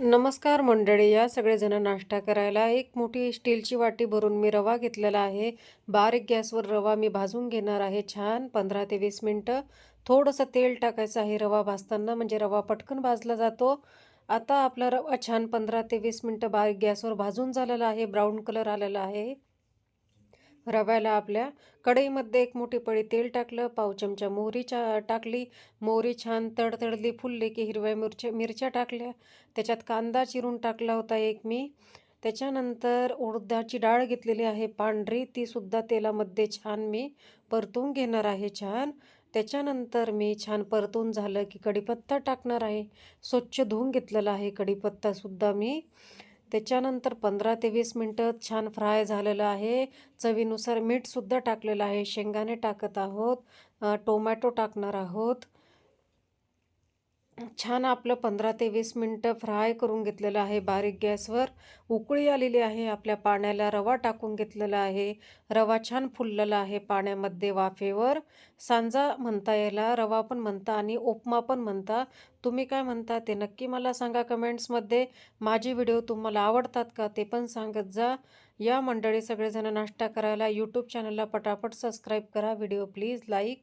नमस्कार मंडळी या सगळेजण नाश्ता करायला. एक मोठी स्टीलची वाटी भरून मी रवा घेतलेला आहे. बारीक गॅसवर रवा मी भाजून घेणार आहे छान पंधरा ते वीस मिनटं. थोडंसं तेल टाकायचं आहे रवा भाजताना म्हणजे रवा पटकन भाजला जातो. आता आपला रवा छान पंधरा ते वीस मिनटं बारीक गॅसवर भाजून झालेला आहे ब्राऊन कलर आलेला आहे. रव्याला आपल्या कढईमध्ये एक मोठी पळी तेल टाकलं पाव चमचा मोहरी चा टाकली. मोहरी छान तडतडली फुलली की हिरव्या मिरच्या मिरच्या टाकल्या. त्याच्यात कांदा चिरून टाकला होता एक मी. त्याच्यानंतर उडदाची डाळ घेतलेली आहे पांढरी तीसुद्धा तेलामध्ये छान मी परतून घेणार आहे छान. त्याच्यानंतर मी छान परतून झालं की कढीपत्ता टाकणार आहे. स्वच्छ धुवून घेतलेला आहे कढीपत्तासुद्धा मी. त्याच्यानंतर पंधरा ते वीस मिनटं छान फ्राय झालेलं आहे. चवीनुसार मीठसुद्धा टाकलेलं आहे. शेंगाने टाकत आहोत. टोमॅटो टाकणार आहोत. छान आपलं पंधरा ते वीस मिनटं फ्राय करून घेतलेलं आहे बारीक गॅसवर. उकळी आलेली आहे आपल्या पाण्याला रवा टाकून घेतलेला आहे. रवा छान फुललेला आहे पाण्यामध्ये वाफेवर. सांजा म्हणता यायला रवा पण म्हणता आणि उपमा पण म्हणता. तुम्ही काय म्हणता ते नक्की मला सांगा कमेंट्समध्ये. माझे व्हिडिओ तुम्हाला आवडतात का ते पण सांगत जा. या मंडळी सगळेजण नाश्ता करायला यूट्यूब चॅनलला पटापट सबस्क्राईब करा. Video please like